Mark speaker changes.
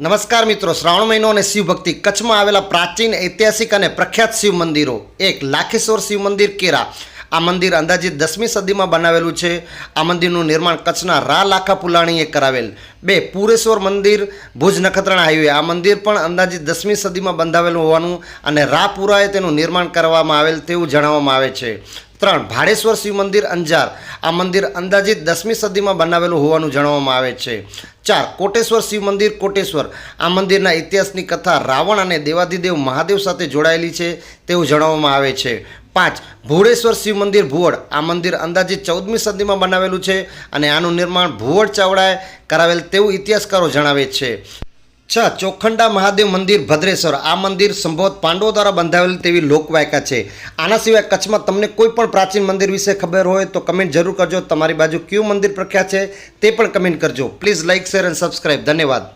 Speaker 1: નમસ્કાર મિત્રો, શ્રાવણ મહિનો અને શિવ ભક્તિ કચ્છમાં આવેલા પ્રાચીન, ઐતિહાસિક અને પ્રખ્યાત શિવ મંદિરો. એક લાખેશ્વર શિવ મંદિર કેરા. આ મંદિર અંદાજિત દસમી સદીમાં બનાવેલું છે. આ મંદિરનું નિર્માણ કચ્છના રા લાખા પુલાણીએ કરાવેલ. બે પુરેશ્વર મંદિર, ભુજ નખત્રાણા હાઈવે. આ મંદિર પણ અંદાજિત દસમી સદીમાં બંધાવેલું હોવાનું અને રાપુરાએ તેનું નિર્માણ કરવામાં આવેલ તેવું જણાવવામાં આવે છે. ત્રણ, ભાડેશ્વર શિવ મંદિર અંજાર. આ મંદિર અંદાજિત દસમી સદીમાં બનાવેલું હોવાનું જણાવવામાં આવે છે. ચાર, કોટેશ્વર શિવ મંદિર, કોટેશ્વર. આ મંદિરના ઇતિહાસની કથા રાવણ અને દેવાધિદેવ મહાદેવ સાથે જોડાયેલી છે તેવું જણાવવામાં આવે છે. પાંચ ભુવડેશ્વર શિવ મંદિર ભુવડ આ મંદિર અંદાજિત ચૌદમી સદીમાં બનાવેલું છે અને આનું નિર્માણ ભુવડ ચાવડાએ કરાવેલ તેવું ઇતિહાસકારો જણાવે છે. છ, ચોખંડા મહાદેવ મંદિર, ભદ્રેશ્વર. આ મંદિર સંભવત પાંડવો દ્વારા બંધાવેલ તેવી લોકવાયકા છે. આના સિવાય કચ્છમાં તમને કોઈ પણ પ્રાચીન મંદિર વિશે ખબર હોય તો કમેન્ટ જરૂર કરજો. તમારી બાજુ કયું મંદિર પ્રખ્યાત છે તે પણ કમેન્ટ કરજો. Please like share and subscribe ધન્યવાદ.